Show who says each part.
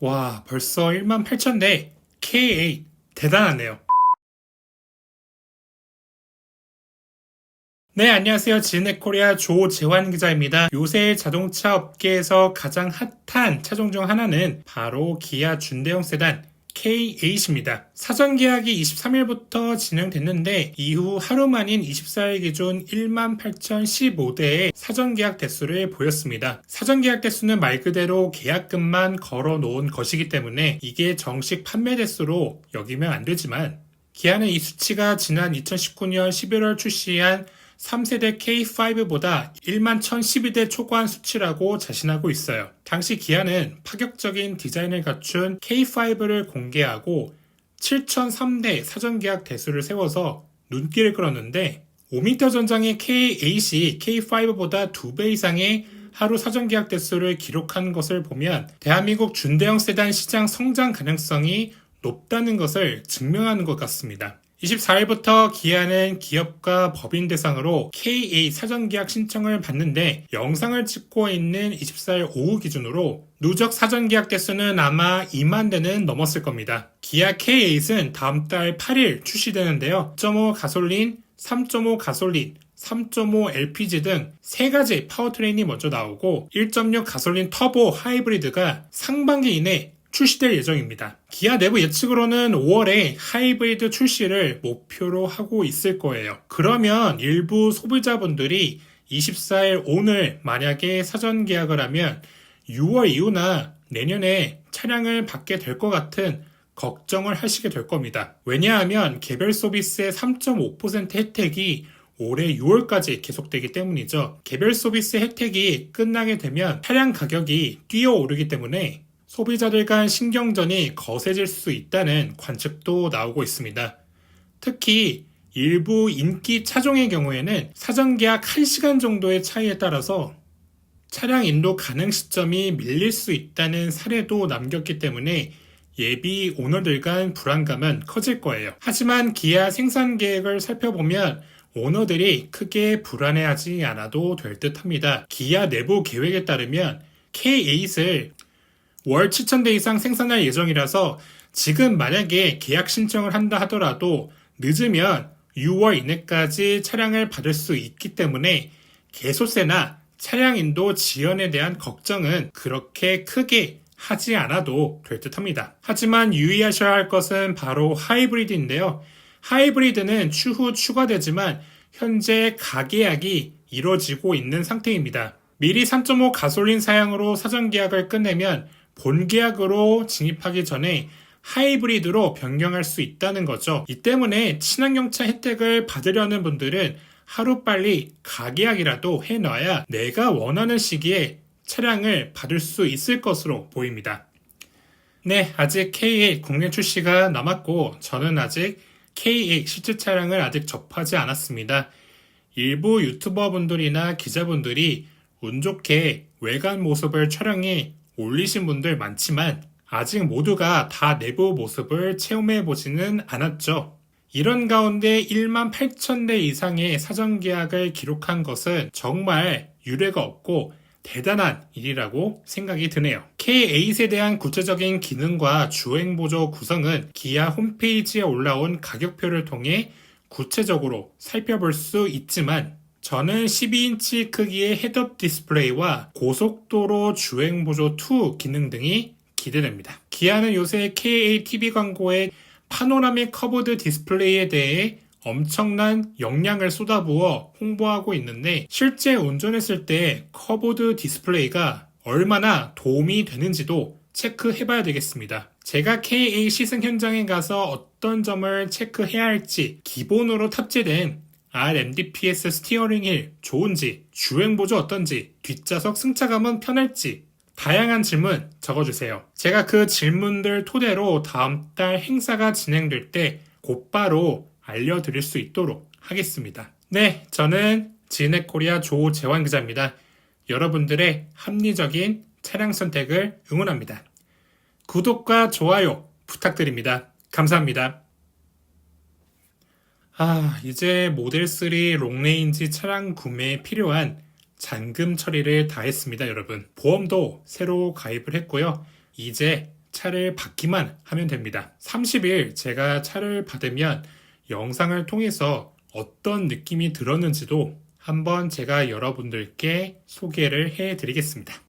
Speaker 1: 와, 벌써 1만 8천대. K8. 대단하네요. 네, 안녕하세요. 지네코리아 조재환 기자입니다. 요새 자동차 업계에서 가장 핫한 차종 중 하나는 바로 기아 준대형 세단 K8입니다. 사전 계약이 23일부터 진행됐는데 이후 하루 만인 24일 기준 18,015대의 사전 계약 대수를 보였습니다. 사전 계약 대수는 말 그대로 계약금만 걸어 놓은 것이기 때문에 이게 정식 판매 대수로 여기면 안 되지만 기아는 이 수치가 지난 2019년 11월 출시한 3세대 K5보다 1만 1012대 초과한 수치라고 자신하고 있어요. 당시 기아는 파격적인 디자인을 갖춘 K5를 공개하고 7003대 사전계약 대수를 세워서 눈길을 끌었는데 5m 전장의 K8이 K5보다 2배 이상의 하루 사전 계약 대수를 기록한 것을 보면 대한민국 준대형 세단 시장 성장 가능성이 높다는 것을 증명하는 것 같습니다. 24일부터 기아는 기업과 법인 대상으로 K8 사전계약 신청을 받는데 영상을 찍고 있는 24일 오후 기준으로 누적 사전 계약 대수는 아마 2만 대는 넘었을 겁니다. 기아 K8은 다음 달 8일 출시되는데요. 2.5 가솔린, 3.5 가솔린, 3.5 LPG 등세 가지 파워트레인이 먼저 나오고 1.6 가솔린 터보 하이브리드가 상반기 이내 출시될 예정입니다. 기아 내부 예측으로는 5월에 하이브리드 출시를 목표로 하고 있을 거예요. 그러면 일부 소비자분들이 24일 오늘 만약에 사전 계약을 하면 6월 이후나 내년에 차량을 받게 될 것 같은 걱정을 하시게 될 겁니다. 왜냐하면 개별 서비스의 3.5% 혜택이 올해 6월까지 계속되기 때문이죠. 개별 서비스 혜택이 끝나게 되면 차량 가격이 뛰어오르기 때문에 소비자들 간 신경전이 거세질 수 있다는 관측도 나오고 있습니다. 특히 일부 인기 차종의 경우에는 사전 계약 1시간 정도의 차이에 따라서 차량 인도 가능 시점이 밀릴 수 있다는 사례도 남겼기 때문에 예비 오너들 간 불안감은 커질 거예요. 하지만 기아 생산 계획을 살펴보면 오너들이 크게 불안해하지 않아도 될 듯 합니다. 기아 내부 계획에 따르면 K8을 월 7,000대 이상 생산할 예정이라서 지금 만약에 계약 신청을 한다 하더라도 늦으면 6월 이내까지 차량을 받을 수 있기 때문에 개소세나 차량 인도 지연에 대한 걱정은 그렇게 크게 하지 않아도 될 듯 합니다. 하지만 유의하셔야 할 것은 바로 하이브리드인데요. 하이브리드는 추후 추가되지만 현재 가계약이 이뤄지고 있는 상태입니다. 미리 3.5 가솔린 사양으로 사전 계약을 끝내면 본 계약으로 진입하기 전에 하이브리드로 변경할 수 있다는 거죠. 이 때문에 친환경차 혜택을 받으려는 분들은 하루빨리 가계약이라도 해놔야 내가 원하는 시기에 차량을 받을 수 있을 것으로 보입니다. 네, 아직 K8 국내 출시가 남았고 저는 아직 K8 실제 차량을 아직 접하지 않았습니다. 일부 유튜버 분들이나 기자분들이 운 좋게 외관 모습을 촬영해 올리신 분들 많지만 아직 모두가 다 내부 모습을 체험해 보지는 않았죠. 이런 가운데 1만 8천 대 이상의 사전 계약을 기록한 것은 정말 유례가 없고 대단한 일이라고 생각이 드네요. K8에 대한 구체적인 기능과 주행 보조 구성은 기아 홈페이지에 올라온 가격표를 통해 구체적으로 살펴볼 수 있지만 저는 12인치 크기의 헤드업 디스플레이와 고속도로 주행 보조 2 기능 등이 기대됩니다. 기아는 요새 K8 TV 광고에 파노라믹 커브드 디스플레이에 대해 엄청난 역량을 쏟아부어 홍보하고 있는데 실제 운전했을 때 커브드 디스플레이가 얼마나 도움이 되는지도 체크해 봐야 되겠습니다. 제가 K8 시승 현장에 가서 어떤 점을 체크해야 할지 기본으로 탑재된 RMDPS 스티어링 힐 좋은지, 주행 보조 어떤지, 뒷좌석 승차감은 편할지 다양한 질문 적어주세요. 제가 그 질문들 토대로 다음 달 행사가 진행될 때 곧바로 알려드릴 수 있도록 하겠습니다. 네, 저는 지네코리아 조재환 기자입니다. 여러분들의 합리적인 차량 선택을 응원합니다. 구독과 좋아요 부탁드립니다. 감사합니다. 아, 이제 모델 3 롱레인지 차량 구매에 필요한 잔금 처리를 다 했습니다, 여러분. 보험도 새로 가입을 했고요. 이제 차를 받기만 하면 됩니다. 30일 제가 차를 받으면 영상을 통해서 어떤 느낌이 들었는지도 한번 제가 여러분들께 소개를 해 드리겠습니다.